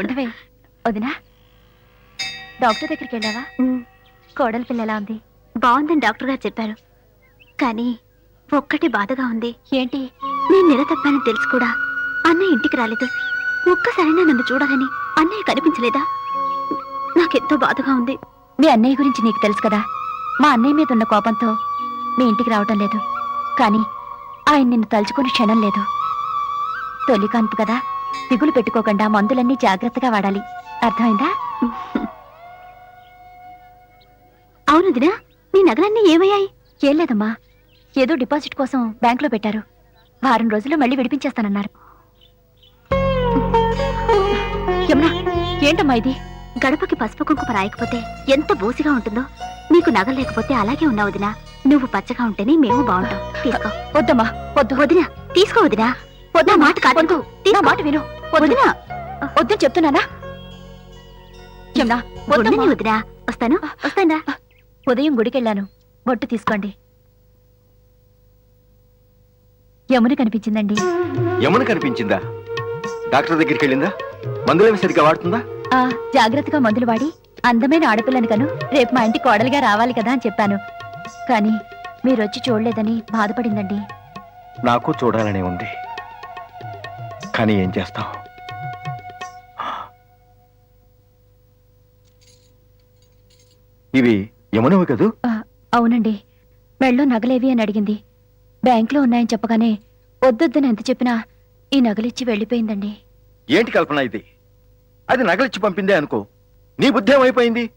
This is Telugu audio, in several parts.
ఉండవే. వదినా డాక్టర్ దగ్గరికి వెళ్ళావా? కోడలి పిల్ల ఎలా ఉంది? బాగుందని డాక్టర్ గారు చెప్పారు. కానీ ఒక్కటి బాధగా ఉంది. ఏంటి? నేను నెల తప్పానని తెలుసు కూడా. అన్నయ్య ఇంటికి రాలేదు. ఒక్కసారైనా నన్ను చూడాలని అన్నయ్య కనిపించలేదా? నాకెంతో బాధగా ఉంది. మీ అన్నయ్య గురించి నీకు తెలుసు కదా. మా అన్నయ్య మీద ఉన్న కోపంతో మీ ఇంటికి రావటం లేదు. కానీ ఆయన నిన్ను తలుచుకుని క్షణం లేదు. తొలి కాన్పు కదా. దిగులు పెట్టుకోకుండా మందులన్నీ జాగ్రత్తగా వాడాలి. అర్థమైందా? అవును దినా నీ నగలన్నీ ఏమయ్యాయి? ఏం లేదమ్మా. ఏదో డిపాజిట్ కోసం బ్యాంకులో పెట్టారు. వారం రోజుల్లో మళ్ళీ విడిపించేస్తానన్నారు. యమునా ఏంటమ్మా ఇది? గడపకి పసుపు కుంకుమ రాయకపోతే ఎంత బోసిగా ఉంటుందో? నీకు నగలు లేకపోతే అలాగే ఉన్నావు వదినా. నువ్వు పచ్చగా ఉంటేనే మేము బాగుంటాం. తీసుకో. వద్దమ్మా వద్దు. వదినా తీసుకో వదినా. నా మాట కాదు. వద్దు. నా మాట విను. వద్దు. వదినా. వద్దని చెప్తున్నానా? యమునా వదినా. వస్తాను? వస్తానా ఉదయం గుడికెళ్ళాను. బొట్టు తీసుకోండి. యమున కనిపించిందండి. యమున కనిపించిందా? డాక్టర్ దగ్గరికి వెళ్ళిందా? మందులేమి సరిగ్గా వాడుతుందా? ఆ జాగ్రత్తగా మందులు వాడి అందమైన ఆడపిల్లని కను. రేపు మా ఇంటి కోడలిగా రావాలి కదా అని చెప్పాను. కానీ మీరొచ్చి చూడలేదని బాధపడిందండి. నాకు చూడాలనే ఉంది. కానీ ఏం చేస్తాం ఇవి యమునవి కదూ? అవునండి. మెళ్ళో నగలేవి అని అడిగింది. బ్యాంకులో ఉన్నాయని చెప్పగానే వద్దొద్దని ఎంత చెప్పినా ఈ నగలిచ్చి వెళ్ళిపోయిందండి. ఏంటి కల్పన ఇది? అది నగలిచ్చి పంపిందే అనుకో. నీ బుద్ధి ఏమైపోయింది?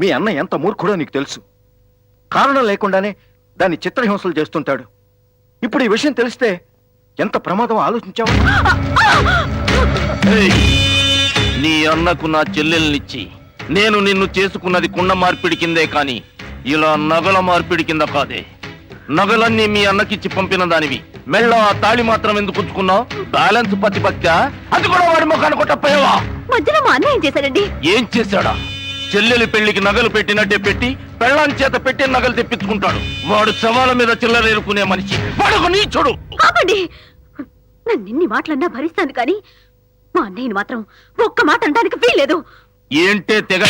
మీ అన్న ఎంత మూర్ఖుడో నీకు తెలుసు. కారణం లేకుండానే దాన్ని చిత్రహింసలు చేస్తుంటాడు. ఇప్పుడు ఈ విషయం తెలిస్తే ఎంత ప్రమాదం ఆలోచించావు! నీ అన్నకు నా చెల్లెల్నిచ్చి నేను నిన్ను చేసుకున్నది కుండ మార్పిడి కిందే కాని ఇలా నగల మార్పిడి కింద కాదే. నగలన్నీ మీ అన్నకిచ్చి పంపిన దానివి. మెళ్ళ ఆ తాళి మాత్రం ఎందుకు ఉంచుకున్నావు? బ్యాలెన్స్ పతిపత్య అది కూడా వాడి ముఖాన్ని కొట్టపోయావా మధ్యలో మా ఏం చేశాడండి? ఏం చేశాడా? చెల్లెలి పెళ్ళికి నగలు పెట్టినట్టే పెట్టి పెళ్ళాం చేత పెట్టి నగలు తెప్పించుకుంటాడు. వాడు శవాల మీద చిల్లరేరుకునే మనిషి. వాడుకు నీచుడు. ఆపండి. నన్ను ఇన్ని మాటలన్నా భరిస్తాను కానీ మా అన్నయ్యని మాత్రం ఒక్క మాట అనడానికి వీల్లేదు ఏంటే తెగ?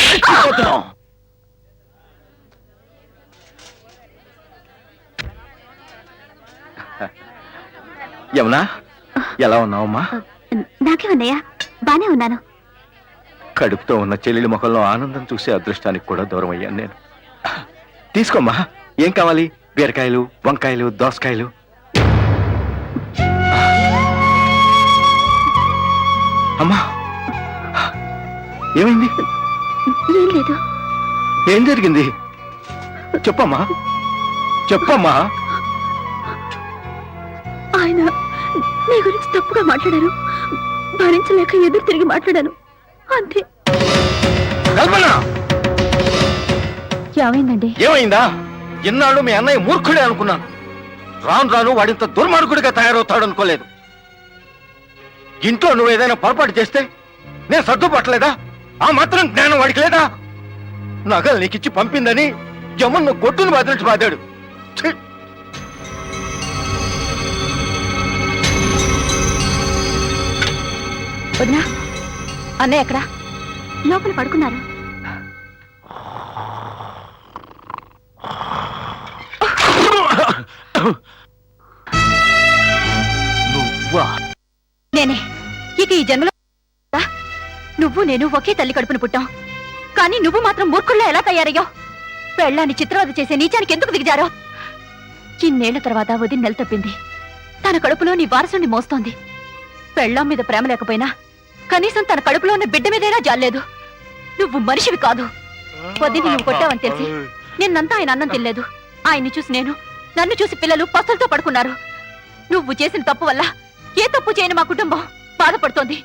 యమునా ఎలా ఉన్నావమ్మా? నాకేమన్నయ్యా బానే ఉన్నాను. కడుపుతో ఉన్న చెల్లెలి ముఖంలో ఆనందం చూసే అదృష్టానికి కూడా దూరం అయ్యాను నేను. తీసుకోమ్మా ఏం కావాలి? బీరకాయలు వంకాయలు దోసకాయలు. అమ్మా ఏమైంది? ఏం లేదు. ఏం జరిగింది? చెప్పమ్మా చెప్పమ్మా. ఆయన నీ గురించి తప్పుగా మాట్లాడారు. భరించలేక ఎదురు తిరిగి మాట్లాడాను. అంతే. కల్పన! ఏమైందండి? ఏమైందా? ఇన్నాళ్ళు మీ అన్నయ్య మూర్ఖుడే అనుకున్నాను. రాను రాను వాడింత దుర్మార్గుడిగా తయారవుతాడు అనుకోలేదు ఇంట్లో నువ్వు ఏదైనా పొరపాటు చేస్తే నేను సర్దుపట్టలేదా ఆ మాత్రం జ్ఞానం వాడికి లేదా? నగలు నీకిచ్చి పంపిందని జమున్ను గొడ్డును బాధినట్టు బాధాడు! వదినా అన్నయ్య ఎక్కడా? లోపల పడుకున్నారు. నువ్వా? నేనే. ఇక ఈ జన్మలో నువ్వు నేను ఒకే తల్లి కడుపున పుట్టాం. కానీ నువ్వు మాత్రం మూర్ఖుల్లో ఎలా తయారయ్యావు పెళ్ళాన్ని చిత్రవద చేసే నీచానికి ఎందుకు దిగజారో? ఇన్నేళ్ళ తర్వాత వదిన నెల తప్పింది తన కడుపులో నీ వారసుని మోస్తోంది. పెళ్ళాం మీద ప్రేమ లేకపోయినా కనీసం తన కడుపులో ఉన్న బిడ్డ మీదైనా జాలేదు నువ్వు మనిషివి కాదు. పొద్దున్న నువ్వు కొట్టావని తెలిసి నిన్నంతా ఆయన అన్నం తినలేదు. ఆయన్ని చూసి నేను నన్ను చూసి పిల్లలు పస్తులతో పడుకున్నారు. నువ్వు చేసిన తప్పు వల్ల ఏ తప్పు చేయని మా కుటుంబం బాధపడుతోంది.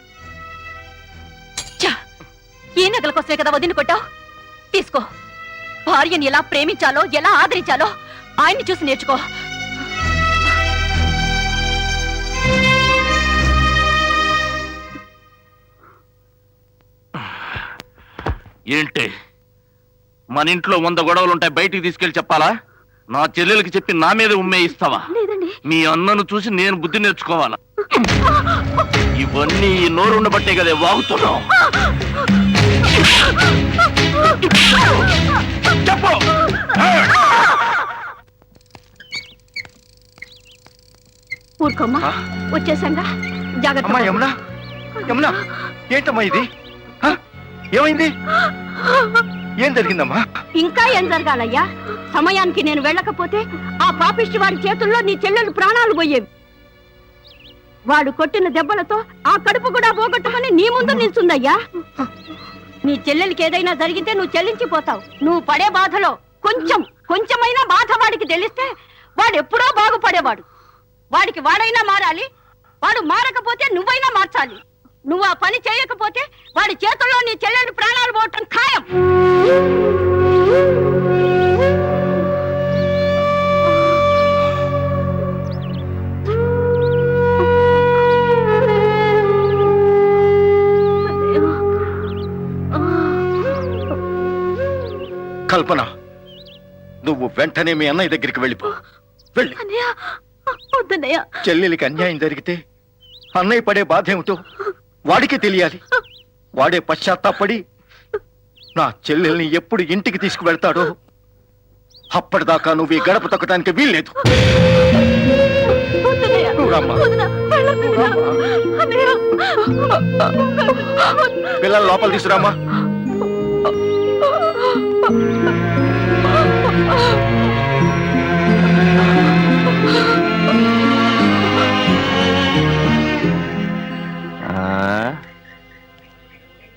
ఛ! ఈ నగల కోసమే కదా వదిన కొట్టావు? తీసుకో. భార్యని ఎలా ప్రేమించాలో ఎలా ఆదరించాలో ఆయన్ని చూసి నేర్చుకో. ఏంటి? మన ఇంట్లో వంద గొడవలు ఉంటాయి బయటికి తీసుకెళ్ళి చెప్పాలా? నా చెల్లెలకి చెప్పి నా మీద ఉమ్మే ఇస్తావా? మీ అన్నను చూసి నేను బుద్ధి నేర్చుకోవాలా? ఇవన్నీ ఈ నోరుండబట్టే కదే వాగుతున్నావు. చెప్పు. ఊరుకోమ్మా? వచ్చేసంగా. జాగ్రత్త అమ్మా యమున. యమున. ఏంటమ్మా ఇది? ఏమైంది? ఏం జరిగిందమ్మా? ఇంకా ఏం జరగాలయ్యా? సమయానికి నేను వెళ్ళకపోతే ఆ పాపిష్టి వాడి చేతుల్లో నీ చెల్లెలు ప్రాణాలు పోయేవి. వాడు కొట్టిన దెబ్బలతో ఆ కడుపు కూడా పోగొట్టుకుని నీ ముందు నిల్చుందయ్యా. నీ చెల్లెలికి ఏదైనా జరిగితే నువ్వు చెల్లించిపోతావు. నువ్వు పడే బాధలో కొంచెం కొంచెమైనా బాధ వాడికి తెలిస్తే వాడు ఎప్పుడో బాగుపడేవాడు. వాడికి వాడైనా మారాలి వాడు మారకపోతే నువ్వైనా మార్చాలి. నువ్వు ఆ పని చేయకపోతే వాడి చేతుల్లో నీ చెల్లెలి ప్రాణాలు పోవటం ఖాయం. కల్పన నువ్వు వెంటనే మీ అన్నయ్య దగ్గరికి వెళ్ళిపో. వెళ్ళి. చెల్లెలికి అన్యాయం జరిగితే అన్నయ్య పడే బాధ ఏమిటో వాడికి తెలియాలి వాడే పశ్చాత్తాపడి నా చెల్లెల్ని ఎప్పుడు ఇంటికి తీసుకువెళ్తాడో అప్పటిదాకా నువ్వు ఈ గడప తొక్కడానికి వీల్లేదు. పిల్లలు లోపల తీసుకురామా ఆ?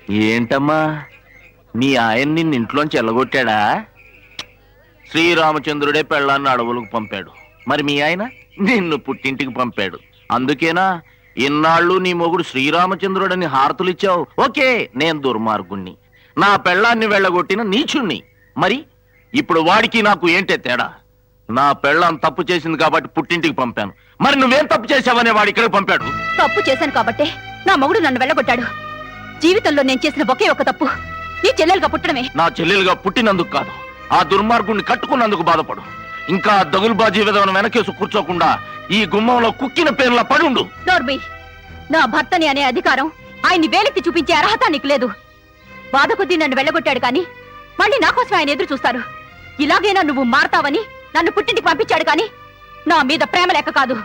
ఏంటమ్మా? నీ ఆయన నిన్ను ఇంట్లోంచి ఎల్లగొట్టాడా? శ్రీరామచంద్రుడే పెళ్ళాన్ని అడవులకు పంపాడు. మరి మీ ఆయన నిన్ను పుట్టింటికి పంపాడు. అందుకేనా ఇన్నాళ్ళు నీ మొగుడు శ్రీరామచంద్రుడని హారతులిచ్చావు. ఓకే నేను దుర్మార్గుణ్ణి. నా పెళ్ళాన్ని వెళ్ళగొట్టిన నీచుణ్ణి. మరి ఇప్పుడు వాడికి నాకు ఏంటే తేడా? నా పెళ్ళాం తప్పు చేసింది కాబట్టి పుట్టింటికి పంపాను. మరి నువ్వేం తప్పు చేసావనే వాడు ఇక్కడికి పంపాడు? తప్పు చేశాను కాబట్టే నా మొగుడు నన్ను వెళ్ళగొట్టాడు. జీవితంలో నేను చేసిన ఒకే ఒక తప్పు. నీ చెల్లెలుగా పుట్టడమే. నా చెల్లెలుగా పుట్టినందుకు కాదు. ఆ దుర్మార్గుణ్ణి కట్టుకున్నందుకు బాధపడు. ఇంకా ఆ దగులుబాజీ విధవను వెనకేసు కూర్చోకుండా ఈ గుమ్మంలో కుక్కిన పేర్ల పడుండు. నా భర్తని అనే అధికారం ఆయన్ని వేలెత్తి చూపించే అర్హత నీకు లేదు. బాధ కొద్దీ నన్ను వెళ్ళగొట్టాడు కానీ మళ్ళీ నా కోసం ఆయన ఎదురు చూస్తారు. ఇలాగైనా నువ్వు మారతావని నన్ను పుట్టింటికి పంపించాడు కానీ నా మీద ప్రేమ లెక్క కాదు.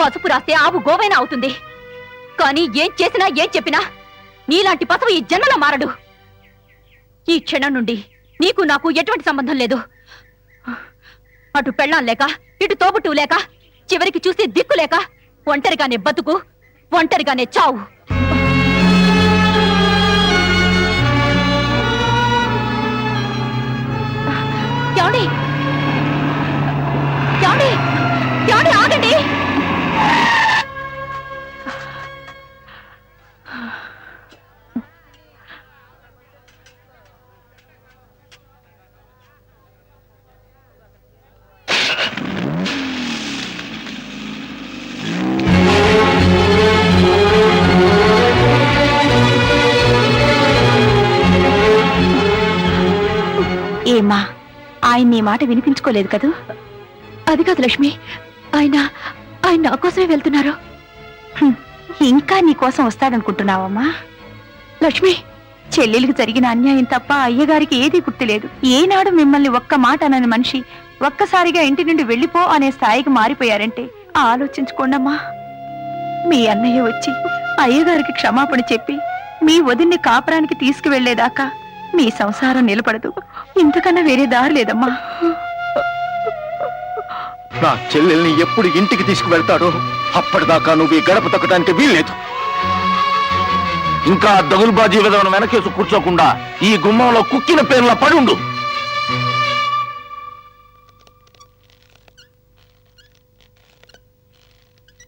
పసుపు రాస్తే ఆవు గోవైనా అవుతుంది. కానీ ఏం చేసినా ఏం చెప్పినా నీలాంటి పసవు ఈ జన్మలో మారడు. ఈ క్షణం నుండి నీకు నాకు ఎటువంటి సంబంధం లేదు. అటు పెళ్ళాం లేక ఇటు తోబుట్టు లేక చివరికి చూసే దిక్కు లేక ఒంటరిగానే బతుకు ఒంటరిగానే చావు. ఏమండి ఏమండి? ఆయన నీ మాట వినిపించుకోలేదు కదూ? అది కాదు లక్ష్మి ఆయన ఆయన నా కోసమే వెళ్తున్నారు. హ్మ్, ఇంకా నీ కోసం వస్తాడనుకుంటున్నావమ్మా. లక్ష్మి చెల్లెలికి జరిగిన అన్యాయం తప్ప అయ్యగారికి ఏదీ గుర్తులేదు. ఏనాడు మిమ్మల్ని ఒక్క మాట అనని మనిషి ఒక్కసారిగా ఇంటి నుండి వెళ్ళిపో అనే స్థాయికి మారిపోయారంటే ఆలోచించుకోండమ్మా. మీ అన్నయ్య వచ్చి అయ్యగారికి క్షమాపణ చెప్పి మీ వదిన్ని కాపురానికి తీసుకువెళ్ళేదాకా మీ సంసారం నిలబడదు. ఇంతకన్నా వేరే దారి లేదమ్మా. నా చెల్లెల్ని ఎప్పుడు ఇంటికి తీసుకువెళ్తాడో అప్పటిదాకా నువ్వు ఈ గడప తొక్కడానికి వీల్లేదు. ఇంకా దగులుబాజీ విధవను వెనకేసు కూర్చోకుండా ఈ గుమ్మంలో కుక్కిన పేర్ల పడుండు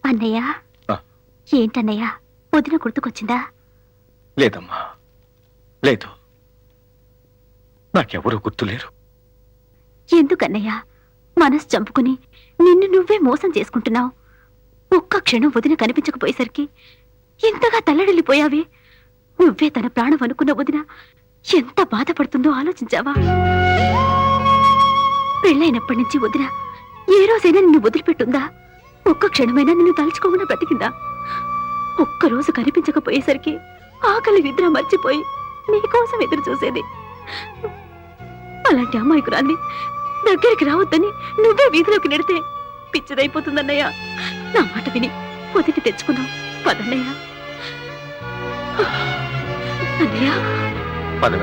అన్నయ్య ఆ. ఏంటన్నయ్య? వదిన గుర్తుకొచ్చిందా? లేదమ్మా. లేదు. నాకెవరూ గుర్తులేరు. ఎందుకన్నయ్య? మనసు చంపుకుని నిన్ను నువ్వే మోసం చేసుకుంటున్నావు. ఒక్క క్షణం వదిన కనిపించకపోయేసరికి ఇంతగా తల్లడిల్లిపోయావే. నువ్వే తన ప్రాణం అనుకున్న వదిన ఎంత బాధపడుతుందో ఆలోచించావా? పెళ్ళైనప్పటి నుంచి వదిన ఏ రోజైనా నిన్ను వదిలిపెట్టుందా? ఒక్క క్షణమైనా నిన్ను తలుచుకోకుండా బ్రతికిందా? ఒక్కరోజు కనిపించకపోయేసరికి ఆకలి నిద్ర మర్చిపోయి నీకోసం ఎదురు చూసేది అలాంటి అమ్మాయికురాన్ని దగ్గరికి రావద్దని నువ్వే వీధిలోకి నెడితే పిచ్చిదైపోతుందన్నయ్య నా మాట విని పొదికి తెచ్చుకుందాం పదన్నయ్య అన్నయ్య పద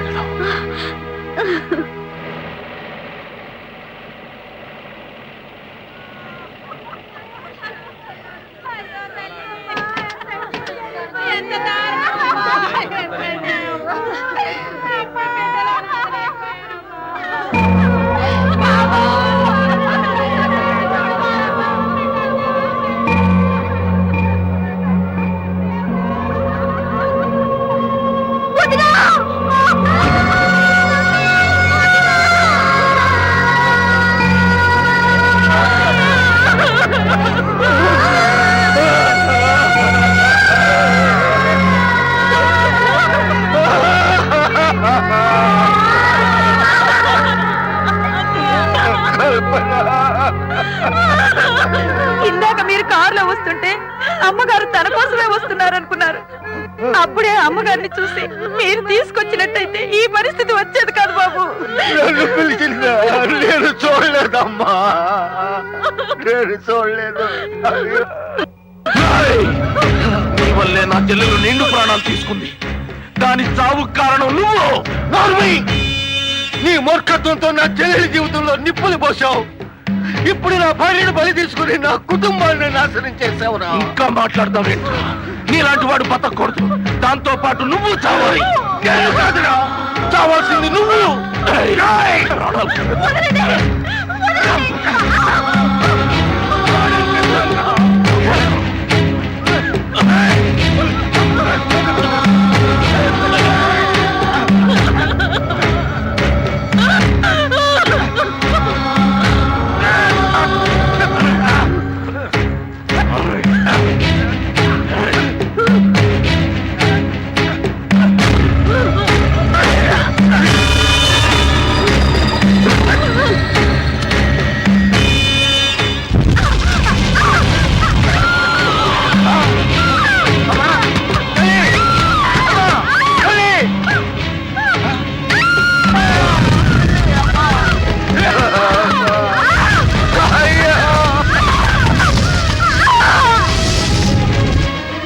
ఇందాక మీరు కారులో వస్తుంటే అమ్మగారు తన కోసమే వస్తున్నారనుకున్నారు. అప్పుడే అమ్మగారిని చూసి మీరు తీసుకొచ్చినట్టయితే ఈ పరిస్థితి వచ్చేది కాదు బాబు. నన్ను పిలిచిందా? నేను చూడలేదమ్మా. నేను చూడలేదు! నీ వల్లే నా చెల్లెలు నిండు ప్రాణాలు తీసుకుంది. దాని చావు కారణం నువ్వు నార్మి! నీ మూర్ఖత్వంతో నా చెల్లెలి జీవితంలో నిప్పులు పోసావు ఇప్పుడు నా భార్యను బలి తీసుకుని నా కుటుంబాన్ని నాశనం చేసావురా ఇంకా మాట్లాడతావేంట్రా నీలాంటి వాడు బతకూడదు దాంతో పాటు నువ్వు చావాలి. నేను కాదురా. చావాల్సింది నువ్వు.